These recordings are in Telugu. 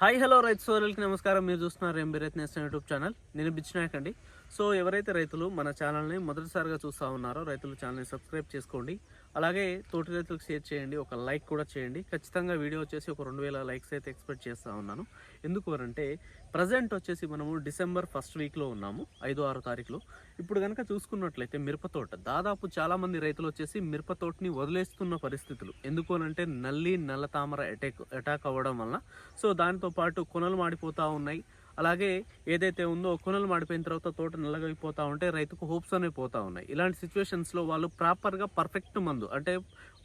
హాయ్ హలో రైతు సోదరులకి నమస్కారం. మీరు చూస్తున్నారు ఎంబీ రైతు నేస్తం యూట్యూబ్ ఛానల్. నేను బిచ్చినాయక్ అండి. సో ఎవరైతే రైతులు మన ఛానల్ని మొదటిసారిగా చూస్తూ ఉన్నారో రైతులు ఛానల్ని సబ్స్క్రైబ్ చేసుకోండి. అలాగే తోటి రైతులకు షేర్ చేయండి ఒక లైక్ కూడా చేయండి. ఖచ్చితంగా వీడియో వచ్చేసి ఒక రెండు వేల లైక్స్ అయితే ఎక్స్పెక్ట్ చేస్తూ ఉన్నాను. ఎందుకు అంటే ప్రజెంట్ వచ్చేసి మనము డిసెంబర్ ఫస్ట్ వీక్లో ఉన్నాము ఐదో ఆరో తారీఖులో. ఇప్పుడు కనుక చూసుకున్నట్లయితే మిరప తోట దాదాపు చాలామంది రైతులు వచ్చేసి మిరపతోటని వదిలేస్తున్న పరిస్థితులు. ఎందుకు అంటే నల్లి నల్ల తామర అటాక్ అటాక్ అవ్వడం వల్ల సో దానితో పాటు కొనలు మాడిపోతూ ఉన్నాయి. అలాగే ఏదైతే ఉందో కొనలు మాడిపోయిన తర్వాత తోట నల్లగైపోతూ ఉంటే రైతుకు హోప్స్ అనేవి పోతూ ఉన్నాయి. ఇలాంటి సిచ్యువేషన్స్లో వాళ్ళు ప్రాపర్గా పర్ఫెక్ట్ మందు అంటే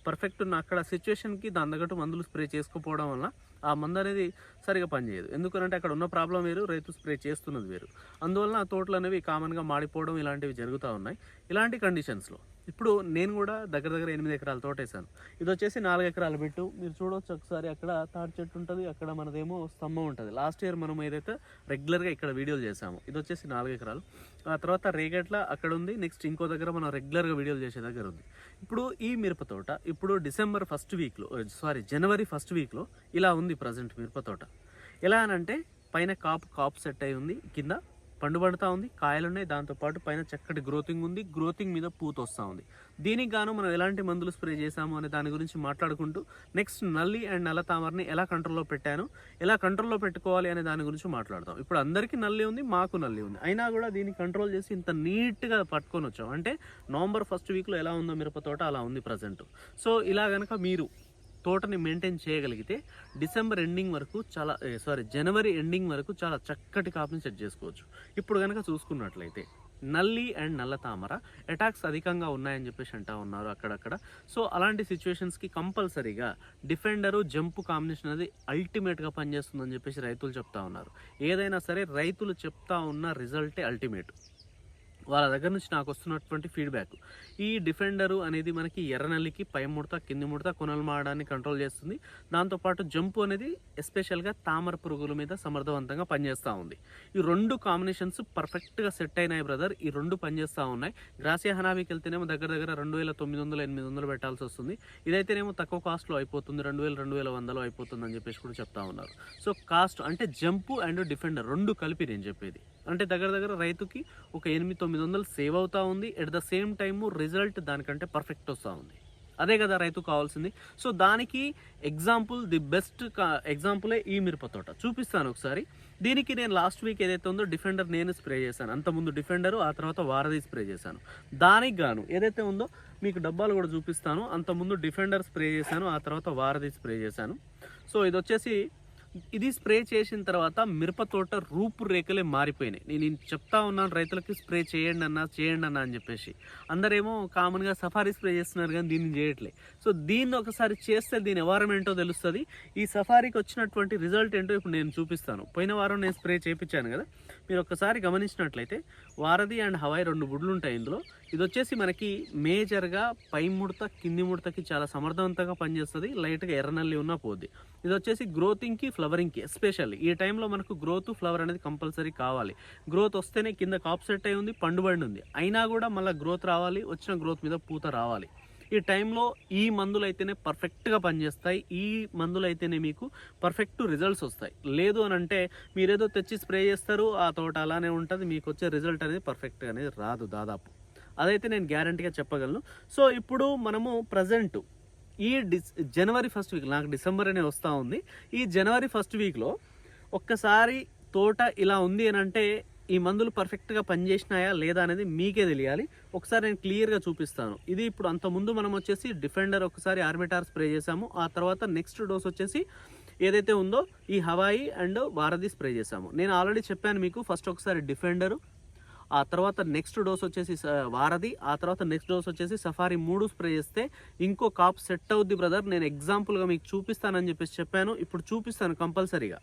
పర్ఫెక్ట్ ఉన్న అక్కడ సిచ్యువేషన్కి దాని తగ్గట్టు మందులు స్ప్రే చేసుకోకపోవడం వల్ల ఆ మందు అనేది సరిగా పనిచేయదు. ఎందుకంటే అక్కడ ఉన్న ప్రాబ్లం వేరు రైతు స్ప్రే చేస్తున్నది వేరు. అందువలన ఆ తోటలు అనేవి కామన్గా మాడిపోవడం ఇలాంటివి జరుగుతూ ఉన్నాయి. ఇలాంటి కండిషన్స్లో ఇప్పుడు నేను కూడా దగ్గర దగ్గర ఎనిమిది ఎకరాల తోట వేసాను ఇది వచ్చేసి నాలుగు ఎకరాల పెట్టు మీరు చూడవచ్చు ఒకసారి అక్కడ తాటి చెట్టు ఉంటుంది అక్కడ మనదేమో స్తంభం ఉంటుంది. లాస్ట్ ఇయర్ మనం ఏదైతే రెగ్యులర్గా ఇక్కడ వీడియోలు చేసాము ఇది వచ్చేసి నాలుగు ఎకరాలు. ఆ తర్వాత రేగట్ల అక్కడ ఉంది నెక్స్ట్ ఇంకో దగ్గర మనం రెగ్యులర్గా వీడియోలు చేసే దగ్గర ఉంది. ఇప్పుడు ఈ మిరప తోట ఇప్పుడు డిసెంబర్ ఫస్ట్ వీక్లో సారీ జనవరి ఫస్ట్ వీక్లో ఇలా ఉంది ప్రజెంట్ మిరప తోట. ఎలా అనంటే పైన కాపు కాపు సెట్ అయి ఉంది కింద పండు పడుతూ ఉంది కాయలు ఉన్నాయి దాంతోపాటు పైన చక్కటి గ్రోతింగ్ ఉంది గ్రోతింగ్ మీద పూత వస్తూ ఉంది. దీనికి గాను మనం ఎలాంటి మందులు స్ప్రే చేసాము అనే దాని గురించి మాట్లాడుకుంటూ నెక్స్ట్ నల్లి అండ్ నల్ల తామరని ఎలా కంట్రోల్లో పెట్టాను ఎలా కంట్రోల్లో పెట్టుకోవాలి అనే దాని గురించి మాట్లాడతాం ఇప్పుడు అందరికీ నల్లి ఉంది మాకు నల్లి ఉంది. అయినా కూడా దీన్ని కంట్రోల్ చేసి ఇంత నీట్గా పట్టుకొని వచ్చాం. అంటే నవంబర్ ఫస్ట్ వీక్లో ఎలా ఉందో మిరప తోట అలా ఉంది ప్రజెంట్. సో ఇలా కనుక మీరు తోటని మెయింటైన్ చేయగలిగితే డిసెంబర్ ఎండింగ్ వరకు చాలా సారీ జనవరి ఎండింగ్ వరకు చాలా చక్కటి కాపుని సెట్ చేసుకోవచ్చు. ఇప్పుడు కనుక చూసుకున్నట్లయితే నల్లి అండ్ నల్ల తామర అటాక్స్ అధికంగా ఉన్నాయని చెప్పేసి అంటా ఉన్నారు అక్కడక్కడ. సో అలాంటి సిచ్యువేషన్స్కి కంపల్సరీగా డిఫెండరు జంపు కాంబినేషన్ అనేది అల్టిమేట్గా పనిచేస్తుందని చెప్పేసి రైతులు చెప్తా ఉన్నారు. ఏదైనా సరే రైతులు చెప్తా ఉన్న రిజల్టే అల్టిమేట్ వాళ్ళ దగ్గర నుంచి నాకు వస్తున్నటువంటి ఫీడ్బ్యాక్ ఈ డిఫెండరు అనేది మనకి ఎర్రనల్లికి పై ముడత కింది ముడత కొనలు మాడడాన్ని కంట్రోల్ చేస్తుంది. దాంతోపాటు జంపు అనేది ఎస్పెషల్గా తామర పురుగుల మీద సమర్థవంతంగా పనిచేస్తూ ఉంది. ఈ రెండు కాంబినేషన్స్ పర్ఫెక్ట్గా సెట్ అయినాయి బ్రదర్ ఈ రెండు పనిచేస్తూ ఉన్నాయి. గ్రాసియా హనాబీకి వెళ్తేనేమో దగ్గర దగ్గర రెండు వేల తొమ్మిది వందలు ఎనిమిది వందలు పెట్టాల్సి వస్తుంది. ఇదైతేనేమో తక్కువ కాస్ట్లో అయిపోతుంది. రెండు వేల రెండు వేల వందలు అయిపోతుంది అని చెప్పేసి కూడా చెప్తా ఉన్నారు. సో కాస్ట్ అంటే జంపు అండ్ డిఫెండర్ రెండు కలిపి నేను చెప్పేది. అంటే దగ్గర దగ్గర రైతుకి ఒక ఎనిమిది తొమ్మిది వందలు సేవ్ అవుతా ఉంది. At the same time result దానికంటే పర్ఫెక్ట్ వస్తూ ఉంది. అదే కదా రైతు కావాల్సింది. సో దానికి ఎగ్జాంపుల్ ది బెస్ట్ ఎగ్జాంపులే ఈ మిరప తోట. చూపిస్తాను ఒకసారి. దీనికి నేను లాస్ట్ వీక్ ఏదైతే ఉందో డిఫెండర్ నేను స్ప్రే చేశాను. అంతకుముందు డిఫెండర్ ఆ తర్వాత వారధి స్ప్రే చేశాను. దానికి గాను ఏదైతే ఉందో మీకు డబ్బాలు కూడా చూపిస్తాను. అంతకుముందు డిఫెండర్ స్ప్రే చేశాను ఆ తర్వాత వారధి స్ప్రే చేశాను. సో ఇది వచ్చేసి ఇది స్ప్రే చేసిన తర్వాత మిరప తోట రూపురేఖలే మారిపోయినాయి. నేను చెప్తా ఉన్నాను రైతులకి స్ప్రే చేయండి అన్న చేయండి అన్న అని చెప్పేసి. అందరేమో కామన్గా సఫారీ స్ప్రే చేస్తున్నారు కానీ దీన్ని చేయట్లే. సో దీన్ని ఒకసారి చేస్తే దీని ఎవరం తెలుస్తుంది. ఈ సఫారీకి వచ్చినటువంటి రిజల్ట్ ఏంటో ఇప్పుడు నేను చూపిస్తాను. పోయిన వారం నేను స్ప్రే చేయించాను కదా. మీరు ఒకసారి గమనించినట్లయితే వారధి అండ్ హవాయి రెండు గుడ్లు ఉంటాయి ఇందులో. ఇది వచ్చేసి మనకి మేజర్గా పై ముడత కింది ముడతకి చాలా సమర్థవంతంగా పనిచేస్తుంది. లైట్గా ఎర్రనల్లి ఉన్నా పోద్ది. ఇది వచ్చేసి గ్రోతింగ్కి ఫ్లవరింగ్కి ఎస్పెషల్లీ ఈ టైంలో మనకు గ్రోత్ ఫ్లవర్ అనేది కంపల్సరీ కావాలి. గ్రోత్ వస్తేనే కింద కాప్ సెట్ అయి ఉంది పండుబండి ఉంది. అయినా కూడా మళ్ళీ గ్రోత్ రావాలి వచ్చిన గ్రోత్ మీద పూత రావాలి. ఈ టైంలో ఈ మందులు అయితేనే పర్ఫెక్ట్గా పనిచేస్తాయి. ఈ మందులు అయితేనే మీకు పర్ఫెక్ట్ రిజల్ట్స్ వస్తాయి. లేదు అని అంటే మీరేదో తెచ్చి స్ప్రే చేస్తారు ఆ తోట అలానే ఉంటుంది మీకు వచ్చే రిజల్ట్ అనేది పర్ఫెక్ట్గా అనేది రాదు దాదాపు. అదైతే నేను గ్యారంటీగా చెప్పగలను. సో ఇప్పుడు మనము ప్రజెంట్ ఈ డిస్ జనవరి ఫస్ట్ వీక్ నాకు డిసెంబర్ అనే వస్తూ ఉంది. ఈ జనవరి ఫస్ట్ వీక్లో ఒక్కసారి తోట ఇలా ఉంది అని అంటే ఈ మందులు పర్ఫెక్ట్గా పనిచేసినాయా లేదా అనేది మీకే తెలియాలి. ఒకసారి నేను క్లియర్గా చూపిస్తాను. ఇది ఇప్పుడు అంత ముందు మనం వచ్చేసి డిఫెండర్ ఒకసారి ఆర్మిటార్ స్ప్రే చేసాము ఆ తర్వాత నెక్స్ట్ డోస్ వచ్చేసి ఏదైతే ఉందో ఈ హవాయి అండ్ భారతి స్ప్రే చేసాము నేను ఆల్రెడీ చెప్పాను మీకు ఫస్ట్ ఒకసారి డిఫెండరు ఆ తర్వాత నెక్స్ట్ డోస్ వచ్చేసి వారధి ఆ తర్వాత నెక్స్ట్ డోస్ వచ్చేసి సఫారీ మూడు స్ప్రే చేస్తే ఇంకో కాప్ సెట్ అవుద్ది బ్రదర్ నేను ఎగ్జాంపుల్గా మీకు చూపిస్తానని చెప్పేసి చెప్పాను. ఇప్పుడు చూపిస్తాను కంపల్సరీగా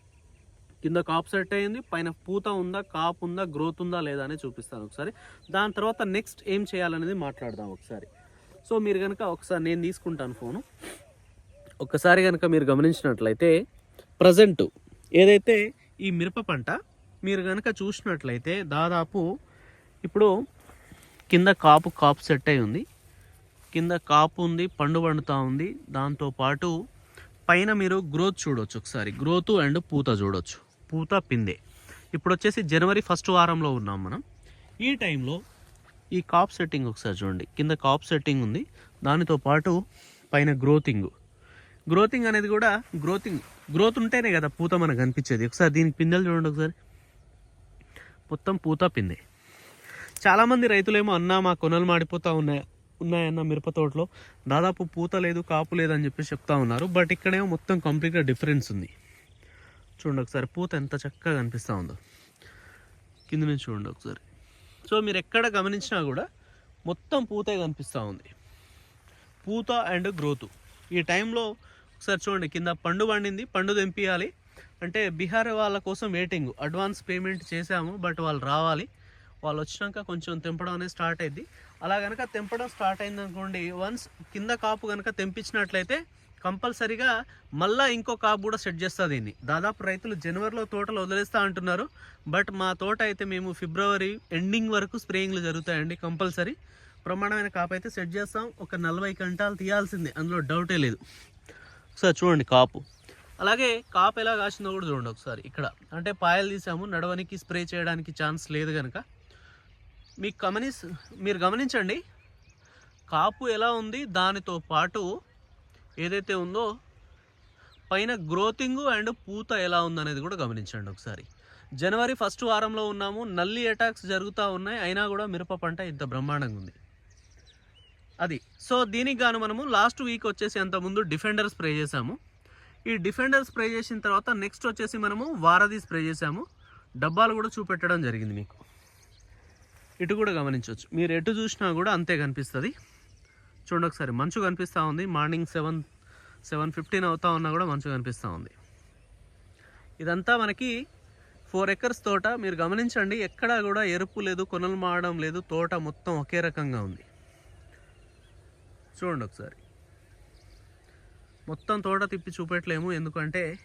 కింద కాప్ సెట్ అయింది పైన పూత ఉందా కాప్ ఉందా గ్రోత్ ఉందా లేదా అనేది చూపిస్తాను ఒకసారి. దాని తర్వాత నెక్స్ట్ ఏం చేయాలనేది మాట్లాడదాం ఒకసారి. సో మీరు కనుక ఒకసారి నేను తీసుకుంటాను ఫోను ఒక్కసారి కనుక మీరు గమనించినట్లయితే ప్రజెంట్ ఏదైతే ఈ మిరప పంట మీరు కనుక చూసినట్లయితే దాదాపు ఇప్పుడు కింద కాపు కాపు సెట్ అయి ఉంది. కింద కాపు ఉంది పండు పండుతూ ఉంది. దాంతోపాటు పైన మీరు గ్రోత్ చూడొచ్చు ఒకసారి. గ్రోత్ అండ్ పూత చూడొచ్చు. పూత పిందే. ఇప్పుడు వచ్చేసి జనవరి ఫస్ట్ వారంలో ఉన్నాం మనం. ఈ టైంలో ఈ కాప్ సెట్టింగ్ ఒకసారి చూడండి. కింద కాప్ సెట్టింగ్ ఉంది. దానితో పాటు పైన గ్రోతింగ్. గ్రోతింగ్ అనేది కూడా గ్రోతింగ్ గ్రోత్ ఉంటేనే కదా పూత మనకు కనిపించేది. ఒకసారి దీనికి పిందెలు చూడండి ఒకసారి. మొత్తం పూత పిందే. చాలామంది రైతులేమో అన్నా మా కొనలు మాడిపోతూ ఉన్నాయి ఉన్నాయన్న మిరప తోటలో. దాదాపు పూత లేదు కాపు లేదు అని చెప్పి చెప్తా ఉన్నారు. బట్ ఇక్కడేమో మొత్తం కంప్లీట్గా డిఫరెన్స్ ఉంది. చూడండి ఒకసారి పూత ఎంత చక్కగా కనిపిస్తూ ఉందో. కింద నుంచి చూడండి ఒకసారి. సో మీరు ఎక్కడ గమనించినా కూడా మొత్తం పూతే కనిపిస్తూ ఉంది. పూత అండ్ గ్రోత్. ఈ టైంలో ఒకసారి చూడండి కింద పండు పండింది పండు తెంపియాలి. అంటే బీహార్ వాళ్ళ కోసం వెయిటింగ్ అడ్వాన్స్ పేమెంట్ చేశాము బట్ వాళ్ళు రావాలి. వాళ్ళు వచ్చినాక కొంచెం తెంపడం అనేది స్టార్ట్ అయింది అలా కనుక తెంపడం స్టార్ట్ అయింది అనుకోండి వన్స్ కింద కాపు కనుక తెంపించినట్లయితే కంపల్సరీగా మళ్ళా ఇంకో కాపు కూడా సెట్ చేస్తుంది దీన్ని. దాదాపు రైతులు జనవరిలో తోటలు వదిలేస్తా అంటున్నారు. బట్ మా తోట అయితే మేము ఫిబ్రవరి ఎండింగ్ వరకు స్ప్రేయింగ్లు జరుగుతాయండి కంపల్సరీ. ప్రమాణమైన కాపు అయితే సెట్ చేస్తాం. ఒక నలభై గంటలు తీయాల్సిందే. అందులో డౌటే లేదు. ఒకసారి చూడండి కాపు. అలాగే కాపు ఎలా కాసిందో కూడా చూడండి ఒకసారి ఇక్కడ. అంటే పాయలు తీసాము. నడవనికి స్ప్రే చేయడానికి ఛాన్స్ లేదు కనుక మీకు గమనిస్ మీరు గమనించండి. కాపు ఎలా ఉంది? దానితో పాటు ఏదైతే ఉందో పైన గ్రోతింగ్ అండ్ పూత ఎలా ఉందనేది కూడా గమనించండి ఒకసారి. జనవరి ఫస్ట్ వారంలో ఉన్నాము నల్లి అటాక్స్ జరుగుతూ ఉన్నాయి అయినా కూడా మిరప పంట ఇంత బ్రహ్మాండంగా ఉంది. అది. సో దీనికి గాను మనము లాస్ట్ వీక్ వచ్చేసి అంతకుముందు డిఫెండర్ స్ప్రే చేసాము ఈ డిఫెండర్ స్ప్రే చేసిన తర్వాత నెక్స్ట్ వచ్చేసి మనము వారధి స్ప్రే చేసాము డబ్బాలు కూడా చూపెట్టడం జరిగింది మీకు. ఇటు కూడా గమనించవచ్చు. మీరు ఎటు చూసినా కూడా అంతే కనిపిస్తుంది. చూడండి ఒకసారి. మంచు కనిపిస్తూ ఉంది. మార్నింగ్ సెవెన్ సెవెన్ ఫిఫ్టీన్ అవుతా ఉన్నా కూడా మంచు కనిపిస్తూ ఉంది. ఇదంతా మనకి ఫోర్ ఎకర్స్ తోట. మీరు గమనించండి ఎక్కడా కూడా ఎరుపు లేదు కొనలు మాడడం లేదు. తోట మొత్తం ఒకే రకంగా ఉంది. చూడండి ఒకసారి. మొత్తం తోట తిప్పి చూపెట్టలేము. ఎందుకంటే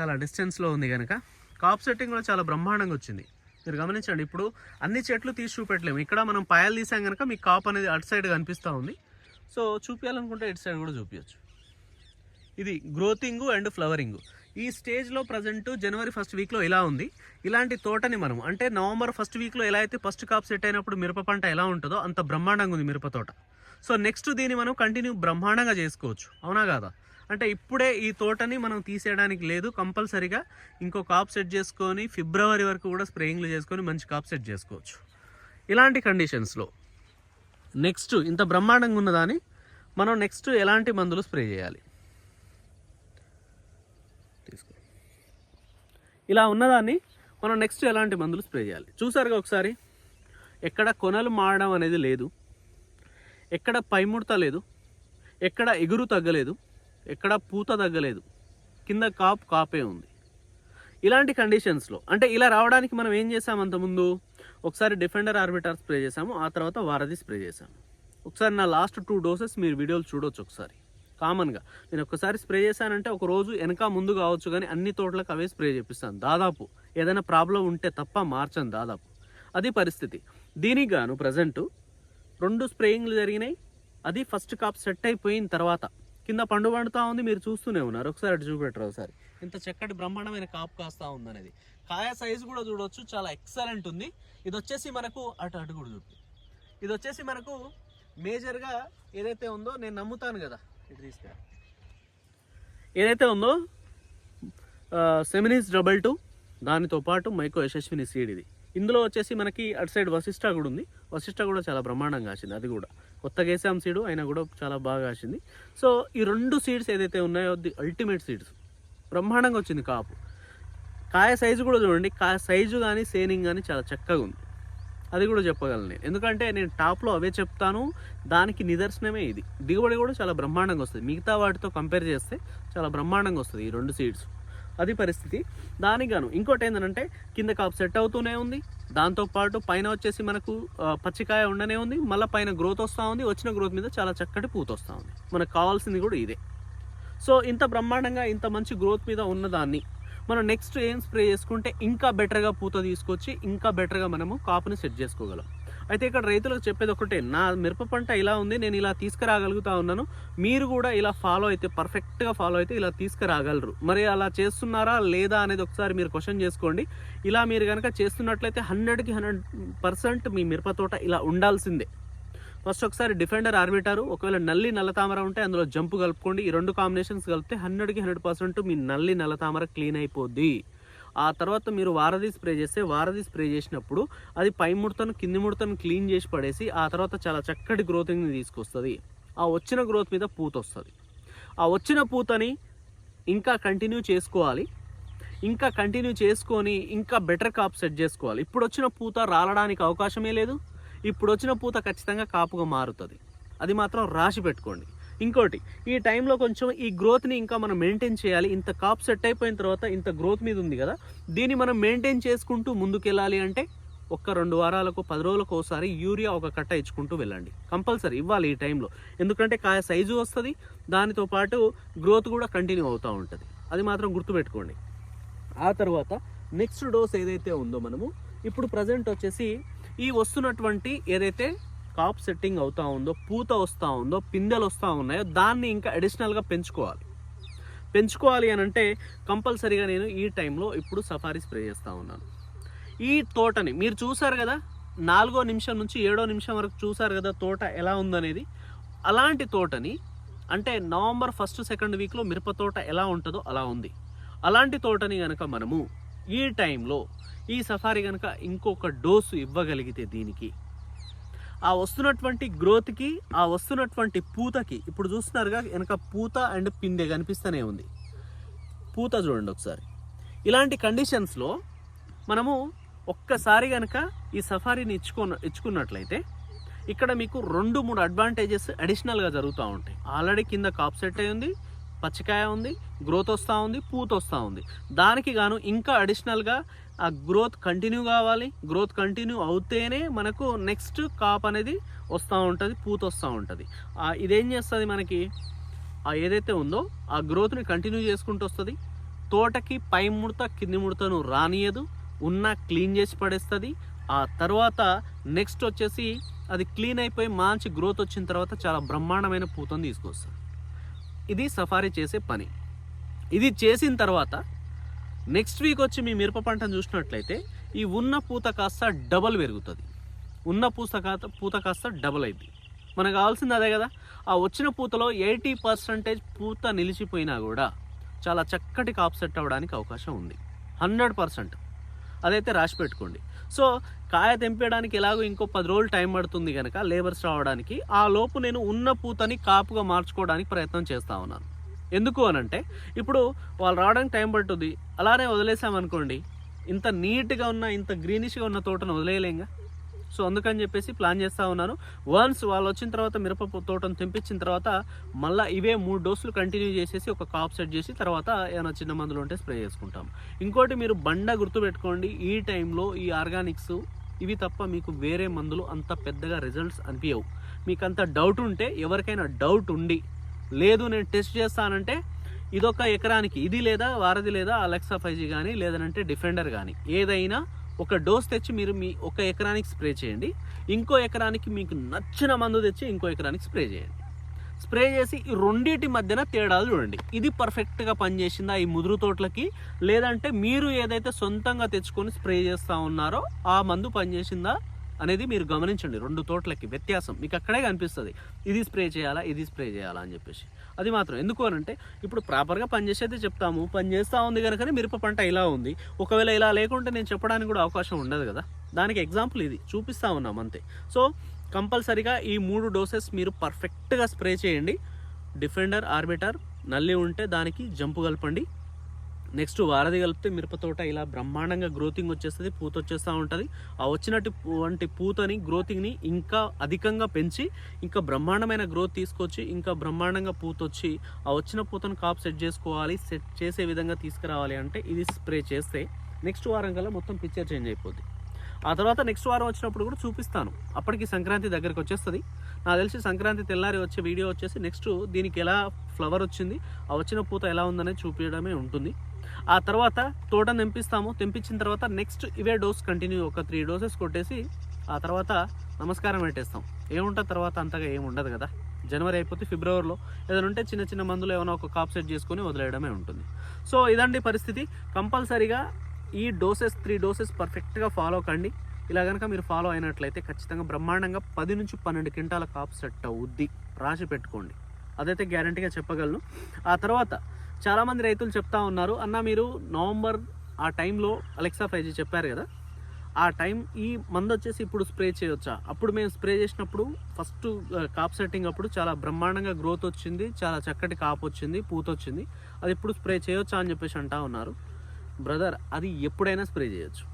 చాలా డిస్టెన్స్లో ఉంది కనుక కాప్ సెట్టింగ్ కూడా చాలా బ్రహ్మాండంగా వచ్చింది. మీరు గమనించండి ఇప్పుడు అన్ని చెట్లు తీసి చూపెట్టలేము. ఇక్కడ మనం పాయలు తీసాం కనుక మీకు కాప్ అనేది అటు సైడ్ కనిపిస్తూ ఉంది. సో చూపించాలనుకుంటే ఇటు సైడ్ కూడా చూపించచ్చు ఇది గ్రోతింగ్ అండ్ ఫ్లవరింగ్. ఈ స్టేజ్లో ప్రజెంట్ జనవరి ఫస్ట్ వీక్లో ఇలా ఉంది. ఇలాంటి తోటని మనం అంటే నవంబర్ ఫస్ట్ వీక్లో ఎలా అయితే ఫస్ట్ కాప్ సెట్ అయినప్పుడు మిరప పంట ఎలా ఉంటుందో అంత బ్రహ్మాండంగా ఉంది మిరప తోట. సో నెక్స్ట్ దీన్ని మనం కంటిన్యూ బ్రహ్మాండంగా చేసుకోవచ్చు. అవునా కాదా? అంటే ఇప్పుడే ఈ తోటని మనం తీసేయడానికి లేదు కంపల్సరీగా ఇంకో కాప్ సెట్ చేసుకొని ఫిబ్రవరి వరకు కూడా స్ప్రేయింగ్లు చేసుకొని మంచి కాప్ సెట్ చేసుకోవచ్చు. ఇలాంటి కండిషన్స్లో. నెక్స్ట్ ఇంత బ్రహ్మాండంగా ఉన్నదాన్ని మనం నెక్స్ట్ ఎలాంటి మందులు స్ప్రే చేయాలి? తీసుకో. ఇలా ఉన్నదాన్ని మనం నెక్స్ట్ ఎలాంటి మందులు స్ప్రే చేయాలి? చూసారుగా ఒకసారి? ఎక్కడ కొనలు మారడం అనేది లేదు. ఎక్కడ పైముడత లేదు. ఎక్కడ ఎగురు తగ్గలేదు. ఎక్కడ పూత తగ్గలేదు. కింద కాపు కాపే ఉంది. ఇలాంటి కండిషన్స్లో అంటే ఇలా రావడానికి మనం ఏం చేసాం అంతకుముందు ఒకసారి డిఫెండర్ ఆర్బిటార్ స్ప్రే చేసాము ఆ తర్వాత వారధి స్ప్రే చేసాము ఒకసారి నా లాస్ట్ టూ డోసెస్ మీరు వీడియోలు చూడొచ్చు ఒకసారి. కామన్గా నేను ఒకసారి స్ప్రే చేశానంటే ఒక రోజు వెనక ముందు కావచ్చు కానీ అన్ని తోటలకు అవే స్ప్రే చేపిస్తాను. దాదాపు. ఏదైనా ప్రాబ్లం ఉంటే తప్ప మార్చను దాదాపు. అది పరిస్థితి. దీనికి గాను ప్రజెంటు రెండు స్ప్రేయింగ్లు జరిగినాయి. అది ఫస్ట్ కాప్ సెట్ అయిపోయిన తర్వాత. కింద పండు పండుతా ఉంది మీరు చూస్తూనే ఉన్నారు. ఒకసారి అటు చూపెట్టరు ఒకసారి. ఇంత చక్కటి బ్రహ్మాండమైన కాపు కాస్తా ఉంది అనేది కాయ సైజు కూడా చూడవచ్చు చాలా ఎక్సలెంట్ ఉంది. ఇది వచ్చేసి మనకు అటు అటు కూడా చూపి ఇది వచ్చేసి మనకు మేజర్గా ఏదైతే ఉందో నేను నమ్ముతాను కదా. ఇటు తీసుకురా ఏదైతే ఉందో సెమినిస్ డబల్ టూ దానితో పాటు మైకో యశస్విని సీడ్ ఇది. ఇందులో వచ్చేసి మనకి అటు సైడ్ వశిష్ట కూడా ఉంది. వశిష్ట కూడా చాలా బ్రహ్మాండంగా కాసింది అది కూడా. కొత్తగా వేసాం సీడు అయినా కూడా చాలా బాగా కాసింది సో ఈ రెండు సీడ్స్ ఏదైతే ఉన్నాయో ది అల్టిమేట్ సీడ్స్. బ్రహ్మాండంగా వచ్చింది కాపు. కాయ సైజు కూడా చూడండి. కాయ సైజు కానీ సేనింగ్ కానీ చాలా చక్కగా ఉంది. అది కూడా చెప్పగలను నేను. ఎందుకంటే నేను టాప్లో అవే చెప్తాను. దానికి నిదర్శనమే ఇది. దిగుబడి కూడా చాలా బ్రహ్మాండంగా వస్తుంది. మిగతా వాటితో కంపేర్ చేస్తే చాలా బ్రహ్మాండంగా వస్తుంది ఈ రెండు సీడ్స్. అది పరిస్థితి. దానికి గాను ఇంకోటి ఏంటంటే కింద కాపు సెట్ అవుతూనే ఉంది. దాంతోపాటు పైన వచ్చేసి మనకు పచ్చికాయ ఉండనే ఉంది. మళ్ళీ పైన గ్రోత్ వస్తూ ఉంది. వచ్చిన గ్రోత్ మీద చాలా చక్కటి పూత వస్తూ ఉంది. మనకు కావాల్సింది కూడా ఇదే. సో ఇంత బ్రహ్మాండంగా ఇంత మంచి గ్రోత్ మీద ఉన్నదాన్ని మనం నెక్స్ట్ ఏం స్ప్రే చేసుకుంటే ఇంకా బెటర్గా పూత తీసుకొచ్చి ఇంకా బెటర్గా మనము కాపుని సెట్ చేసుకోగలం. అయితే ఇక్కడ రైతులకు చెప్పేది ఒకటే నా మిరప పంట ఇలా ఉంది నేను ఇలా తీసుకురాగలుగుతా ఉన్నాను మీరు కూడా ఇలా ఫాలో అయితే పర్ఫెక్ట్గా ఫాలో అయితే ఇలా తీసుకురాగలరు. మరి అలా చేస్తున్నారా లేదా అనేది ఒకసారి మీరు క్వశ్చన్ చేసుకోండి. ఇలా మీరు కనుక చేస్తున్నట్లయితే హండ్రెడ్కి హండ్రెడ్ పర్సెంట్ మీ మిరప తోట ఇలా ఉండాల్సిందే. ఫస్ట్ ఒకసారి డిఫెండర్ ఆర్బిటారు ఒకవేళ నల్లి నల్ల తామర ఉంటే అందులో జంపు కలుపుకోండి. ఈ రెండు కాంబినేషన్స్ కలిపితే హండ్రెడ్కి హండ్రెడ్ పర్సెంట్ మీ నల్లి నల్ల తామర క్లీన్ అయిపోద్ది. ఆ తర్వాత మీరు వారధి స్ప్రే చేస్తే వారధి స్ప్రే చేసినప్పుడు అది పై ముడతను కింది ముడతను క్లీన్ చేసి పడేసి ఆ తర్వాత చాలా చక్కటి గ్రోతింగ్ని తీసుకొస్తుంది. ఆ వచ్చిన గ్రోత్ మీద పూత వస్తుంది. ఆ వచ్చిన పూతని ఇంకా కంటిన్యూ చేసుకోవాలి. ఇంకా కంటిన్యూ చేసుకొని ఇంకా బెటర్ కాప్ సెట్ చేసుకోవాలి. ఇప్పుడు వచ్చిన పూత రాలడానికి అవకాశమే లేదు. ఇప్పుడు వచ్చిన పూత ఖచ్చితంగా కాపుగా మారుతుంది. అది మాత్రం రాసి పెట్టుకోండి. ఇంకోటి ఈ టైంలో కొంచెం ఈ గ్రోత్ని ఇంకా మనం మెయింటైన్ చేయాలి. ఇంత కాప్ సెట్ అయిపోయిన తర్వాత ఇంత గ్రోత్ మీద ఉంది కదా దీన్ని మనం మెయింటైన్ చేసుకుంటూ ముందుకెళ్ళాలి అంటే ఒక్క రెండు వారాలకు పది రోజులకు ఒకసారి యూరియా ఒక కట్ట ఇచ్చుకుంటూ వెళ్ళండి. కంపల్సరీ ఇవ్వాలి ఈ టైంలో ఎందుకంటే కాయ సైజు వస్తుంది దానితో పాటు గ్రోత్ కూడా కంటిన్యూ అవుతూ ఉంటుంది. అది మాత్రం గుర్తుపెట్టుకోండి. ఆ తర్వాత నెక్స్ట్ డోస్ ఏదైతే ఉందో మనము ఇప్పుడు ప్రజెంట్ వచ్చేసి ఈ వస్తున్నటువంటి ఏదైతే కాప్ సెట్టింగ్ అవుతూ ఉందో పూత వస్తూ ఉందో పిందెలు వస్తూ ఉన్నాయో దాన్ని ఇంకా అడిషనల్గా పెంచుకోవాలి. పెంచుకోవాలి అని అంటే కంపల్సరీగా నేను ఈ టైంలో ఇప్పుడు సఫారీ స్ప్రే చేస్తూ ఉన్నాను. ఈ తోటని మీరు చూసారు కదా నాలుగో నిమిషం నుంచి ఏడో నిమిషం వరకు చూసారు కదా తోట ఎలా ఉందనేది. అలాంటి తోటని అంటే నవంబర్ ఫస్ట్ సెకండ్ వీక్లో మిరప తోట ఎలా ఉంటుందో అలా ఉంది. అలాంటి తోటని కనుక మనము ఈ టైంలో ఈ సఫారీ కనుక ఇంకొక డోసు ఇవ్వగలిగితే దీనికి ఆ వస్తున్నటువంటి గ్రోత్కి ఆ వస్తున్నటువంటి పూతకి ఇప్పుడు చూస్తున్నారుగా వెనక పూత అండ్ పిందె కనిపిస్తూనే ఉంది. పూత చూడండి ఒకసారి. ఇలాంటి కండిషన్స్లో మనము ఒక్కసారి కనుక ఈ సఫారీని ఇచ్చుకున్న ఇచ్చుకున్నట్లయితే ఇక్కడ మీకు రెండు మూడు అడ్వాంటేజెస్ అడిషనల్గా జరుగుతూ ఉంటాయి. ఆల్రెడీ కింద కాప్ సెట్ అయి ఉంది పచ్చికాయ ఉంది గ్రోత్ వస్తూ ఉంది పూత వస్తూ ఉంది. దానికి గాను ఇంకా అడిషనల్గా ఆ గ్రోత్ కంటిన్యూ కావాలి. గ్రోత్ కంటిన్యూ అవుతేనే మనకు నెక్స్ట్ కాప్ అనేది వస్తూ ఉంటుంది పూత వస్తూ ఉంటుంది. ఇదేం చేస్తుంది మనకి? ఆ ఏదైతే ఉందో ఆ గ్రోత్ని కంటిన్యూ చేసుకుంటూ వస్తుంది. తోటకి పై ముడత కింది ముడతను రానియదు. ఉన్న క్లీన్ చేసి పడేస్తుంది. ఆ తర్వాత నెక్స్ట్ వచ్చేసి అది క్లీన్ అయిపోయి మంచి గ్రోత్ వచ్చిన తర్వాత చాలా బ్రహ్మాండమైన పూతను తీసుకొస్తుంది. ఇది సఫారీ చేసే పని. ఇది చేసిన తర్వాత నెక్స్ట్ వీక్ వచ్చి మీ మిరప పంటను చూసినట్లయితే ఈ ఉన్న పూత కాస్త డబల్ పెరుగుతుంది. ఉన్న పూత కాస్త పూత కాస్త డబల్ అయింది మనకు కావాల్సింది అదే కదా? ఆ వచ్చిన పూతలో ఎయిటీ పర్సెంటేజ్ పూత నిలిచిపోయినా కూడా చాలా చక్కటి కాప్ సెట్ అవ్వడానికి అవకాశం ఉంది. Hundred percent. అదైతే రాసి పెట్టుకోండి. సో కాయ తెంపేయడానికి ఎలాగో ఇంకో పది రోజులు టైం పడుతుంది కనుక లేబర్స్ రావడానికి ఆ లోపు నేను ఉన్న పూతని కాపుగా మార్చుకోవడానికి ప్రయత్నం చేస్తా ఉన్నాను. ఎందుకు అనంటే ఇప్పుడు వాళ్ళు రావడానికి టైం పడుతుంది అలానే వదిలేసామనుకోండి ఇంత నీట్గా ఉన్న ఇంత గ్రీనిష్గా ఉన్న తోటను వదిలేయలేంగా సో అందుకని చెప్పేసి ప్లాన్ చేస్తూ ఉన్నాను. వన్స్ వాళ్ళు వచ్చిన తర్వాత మిరప తోటను తెంపించిన తర్వాత మళ్ళీ ఇవే మూడు డోసులు కంటిన్యూ చేసేసి ఒక కాప్ సెట్ చేసి తర్వాత ఏమైనా చిన్న మందులు ఉంటే స్ప్రే చేసుకుంటాం. ఇంకోటి మీరు బండ గుర్తుపెట్టుకోండి ఈ టైంలో ఈ ఆర్గానిక్స్ ఇవి తప్ప మీకు వేరే మందులు అంత పెద్దగా రిజల్ట్స్ అనిపించవు మీకు అంత డౌట్ ఉంటే ఎవరికైనా డౌట్ ఉండి లేదు నేను టెస్ట్ చేస్తానంటే ఇదొక ఎకరానికి ఇది లేదా వారధి లేదా అలెక్సా ఫైవ్ జీ కానీ లేదంటే డిఫెండర్ కానీ ఏదైనా ఒక డోస్ తెచ్చి మీరు మీ ఒక ఎకరానికి స్ప్రే చేయండి. ఇంకో ఎకరానికి మీకు నచ్చిన మందు తెచ్చి ఇంకో ఎకరానికి స్ప్రే చేయండి. స్ప్రే చేసి ఈ రెండింటి మధ్యన తేడాలు చూడండి. ఇది పర్ఫెక్ట్గా పనిచేసిందా ఈ ముదురు తోటలకి? లేదంటే మీరు ఏదైతే సొంతంగా తెచ్చుకొని స్ప్రే చేస్తూ ఉన్నారో ఆ మందు పనిచేసిందా? అనేది మీరు గమనించండి. రెండు తోటలకి వ్యత్యాసం. మీకు అక్కడే కనిపిస్తుంది. ఇది స్ప్రే చేయాలా? ఇది స్ప్రే చేయాలా? అని చెప్పేసి. అది మాత్రం. ఎందుకు అనంటే ఇప్పుడు ప్రాపర్గా పనిచేసేది చెప్తాము. పని చేస్తూ ఉంది కనుకనే మిరప పంట ఇలా ఉంది. ఒకవేళ ఇలా లేకుంటే నేను చెప్పడానికి కూడా అవకాశం ఉండదు కదా. దానికి ఎగ్జాంపుల్ ఇది. చూపిస్తూ ఉన్నాం అంతే. సో కంపల్సరీగా ఈ మూడు డోసెస్ మీరు పర్ఫెక్ట్గా స్ప్రే చేయండి. డిఫెండర్ ఆర్బిటర్ నల్లి ఉంటే దానికి జంపు కలపండి. నెక్స్ట్ వారధి కలిపితే మిరపతోట ఇలా బ్రహ్మాండంగా గ్రోతింగ్ వచ్చేస్తుంది పూత వచ్చేస్తూ ఉంటుంది. ఆ వచ్చినట్టు వంటి పూతని గ్రోతింగ్ని ఇంకా అధికంగా పెంచి ఇంకా బ్రహ్మాండమైన గ్రోత్ తీసుకొచ్చి ఇంకా బ్రహ్మాండంగా పూత వచ్చి ఆ వచ్చిన పూతను కాప్ సెట్ చేసుకోవాలి సెట్ చేసే విధంగా తీసుకురావాలి అంటే ఇది స్ప్రే చేస్తే నెక్స్ట్ వారం కల్లా మొత్తం పిక్చర్ చేంజ్ అయిపోద్ది. ఆ తర్వాత నెక్స్ట్ వారం వచ్చినప్పుడు కూడా చూపిస్తాను. అప్పటికి సంక్రాంతి దగ్గరికి వచ్చేస్తుంది. నాకు తెలిసి సంక్రాంతి తెల్లారి వచ్చే వీడియో వచ్చేసి నెక్స్ట్ దీనికి ఎలా ఫ్లవర్ వచ్చింది ఆ వచ్చిన పూత ఎలా ఉందనేది చూపించడమే ఉంటుంది. ఆ తర్వాత తోటను తెంపిస్తాము. తెంపించిన తర్వాత నెక్స్ట్ ఇవే డోస్ కంటిన్యూ ఒక త్రీ డోసెస్ కొట్టేసి ఆ తర్వాత నమస్కారం పెట్టేస్తాం. ఏముంటుంది తర్వాత అంతగా ఏమి ఉండదు కదా. జనవరి అయిపోతే ఫిబ్రవరిలో ఏదైనా ఉంటే చిన్న చిన్న మందులు ఏమైనా ఒక కాప్ సెట్ చేసుకొని వదిలేయడమే ఉంటుంది. సో ఇదండి పరిస్థితి. కంపల్సరీగా ఈ డోసెస్ త్రీ డోసెస్ పర్ఫెక్ట్గా ఫాలో కండి. ఇలా కనుక మీరు ఫాలో అయినట్లయితే ఖచ్చితంగా బ్రహ్మాండంగా పది నుంచి పన్నెండు క్వింటాల కాప్ సెట్ అవుద్ది. రాసి పెట్టుకోండి. అదైతే గ్యారంటీగా చెప్పగలను. ఆ తర్వాత చాలామంది రైతులు చెప్తా ఉన్నారు. అన్న మీరు నవంబర్ ఆ టైంలో అలెక్సా ఫైవ్ జీ చెప్పారు కదా? ఆ టైం ఈ మందు వచ్చేసి ఇప్పుడు స్ప్రే చేయొచ్చా? అప్పుడు మేము స్ప్రే చేసినప్పుడు ఫస్ట్ కాప్ సెట్టింగ్ అప్పుడు చాలా బ్రహ్మాండంగా గ్రోత్ వచ్చింది. చాలా చక్కటి కాప్ వచ్చింది పూత వచ్చింది. అది ఇప్పుడు స్ప్రే చేయొచ్చా అని చెప్పేసి అంటా ఉన్నారు. బ్రదర్ అది ఎప్పుడైనా స్ప్రే చేయొచ్చు.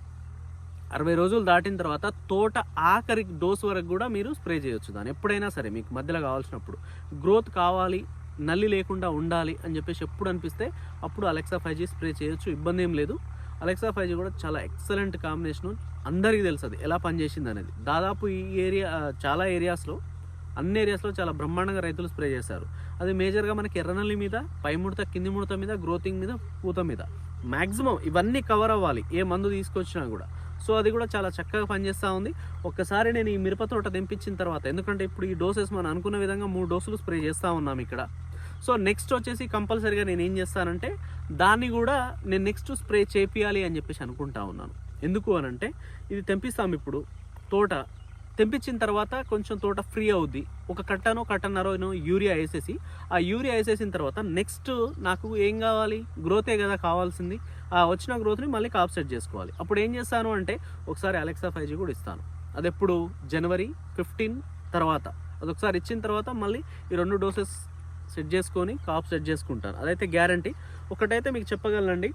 అరవై రోజులు దాటిన తర్వాత తోట ఆఖరి డోస్ వరకు కూడా మీరు స్ప్రే చేయొచ్చు దాన్ని. ఎప్పుడైనా సరే మీకు మధ్యలో కావాల్సినప్పుడు. గ్రోత్ కావాలి నల్లి లేకుండా ఉండాలి అని చెప్పేసి ఎప్పుడు అనిపిస్తే అప్పుడు అలెక్సా ఫైవ్ జీ స్ప్రే చేయొచ్చు ఇబ్బంది ఏం లేదు. అలెక్సా ఫైవ్ జీ కూడా చాలా ఎక్సలెంట్ కాంబినేషన్ అందరికీ తెలుసు అది ఎలా పనిచేసింది అనేది. దాదాపు ఈ ఏరియా చాలా ఏరియాస్లో అన్ని ఏరియాస్లో చాలా బ్రహ్మాండంగా రైతులు స్ప్రే చేశారు. అది మేజర్గా మనకి ఎర్రనల్లి మీద పై ముడత కింది ముడత మీద గ్రోతింగ్ మీద పూత మీద. మ్యాక్సిమం ఇవన్నీ కవర్ అవ్వాలి ఏ మందు తీసుకొచ్చినా కూడా. సో అది కూడా చాలా చక్కగా పనిచేస్తూ ఉంది. ఒక్కసారి నేను ఈ మిరప తోట తెంపించిన తర్వాత ఎందుకంటే ఇప్పుడు ఈ డోసెస్ మనం అనుకున్న విధంగా మూడు డోసులు స్ప్రే చేస్తూ ఉన్నాం ఇక్కడ. సో నెక్స్ట్ వచ్చేసి కంపల్సరీగా నేను ఏం చేస్తానంటే దాన్ని కూడా నేను నెక్స్ట్ స్ప్రే చేపియాలి అని చెప్పేసి అనుకుంటా ఉన్నాను. ఎందుకు అని అంటే ఇది తెంపిస్తాం ఇప్పుడు. తోట తెంపించిన తర్వాత కొంచెం తోట ఫ్రీ అవుద్ది. ఒక కట్టనో కట్టన్నరో యూరియా వేసేసి ఆ యూరియా వేసేసిన తర్వాత నెక్స్ట్ నాకు ఏం కావాలి? గ్రోతే కదా కావాల్సింది. ఆ వచ్చిన గ్రోత్ని మళ్ళీ కాప్సెట్ చేసుకోవాలి. అప్పుడు ఏం చేస్తాను అంటే ఒకసారి అలెక్సా ఫైవ్ జీ కూడా ఇస్తాను. అది ఎప్పుడు? జనవరి ఫిఫ్టీన్ తర్వాత. అది ఒకసారి ఇచ్చిన తర్వాత మళ్ళీ ఈ రెండు డోసెస్ సెట్ చేసుకొని కాప్ సెట్ చేసుకుంటాను అదైతే గ్యారంటీ. ఒకటైతే మీకు చెప్పగలనండి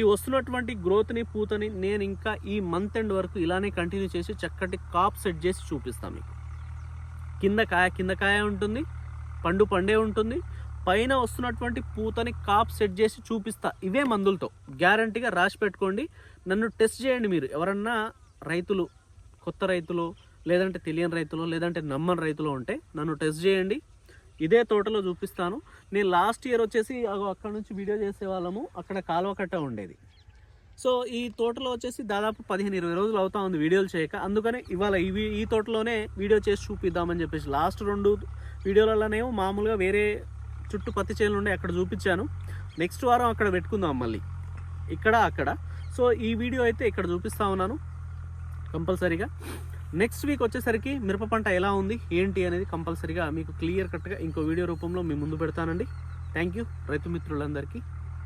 ఈ వస్తున్నటువంటి గ్రోత్ని పూతని నేను ఇంకా ఈ మంత్ ఎండ్ వరకు ఇలానే కంటిన్యూ చేసి చక్కటి కాప్ సెట్ చేసి చూపిస్తాను మీకు. కింద కాయ కింద కాయ ఉంటుంది పండు పండే ఉంటుంది పైన వస్తున్నటువంటి పూతని కాప్ సెట్ చేసి చూపిస్తా ఇవే మందులతో. గ్యారంటీగా రాసి పెట్టుకోండి. నన్ను టెస్ట్ చేయండి మీరు. ఎవరన్నా రైతులు కొత్త రైతులు లేదంటే తెలియని రైతులు లేదంటే నమ్మని రైతులు ఉంటే నన్ను టెస్ట్ చేయండి. ఇదే తోటలో చూపిస్తాను. నేను లాస్ట్ ఇయర్ వచ్చేసి అక్కడ నుంచి వీడియో చేసే వాళ్ళము అక్కడ కాలువ కట్ట ఉండేది. సో ఈ తోటలో వచ్చేసి దాదాపు పదిహేను ఇరవై రోజులు అవుతా ఉంది వీడియోలు చేయక. అందుకనే ఇవాళ ఇవి ఈ తోటలోనే వీడియో చేసి చూపిద్దామని చెప్పేసి లాస్ట్ రెండు వీడియోలలోనేమో మామూలుగా వేరే చుట్టూ పత్తి చేనులు ఉండే అక్కడ చూపించాను. నెక్స్ట్ వారం అక్కడ పెట్టుకుందాం మళ్ళీ. ఇక్కడ అక్కడ. సో ఈ వీడియో అయితే ఇక్కడ చూపిస్తా ఉన్నాను. కంపల్సరీగా. నెక్స్ట్ వీక్ వచ్చేసరికి మిరప పంట ఎలా ఉంది ఏంటి అనేది కంపల్సరీగా మీకు క్లియర్ కట్గా ఇంకో వీడియో రూపంలో మీ ముందు పెడతానండి. థ్యాంక్ యూ రైతు మిత్రులందరికీ.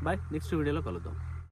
బాయ్ నెక్స్ట్ వీడియోలో కలుద్దాం.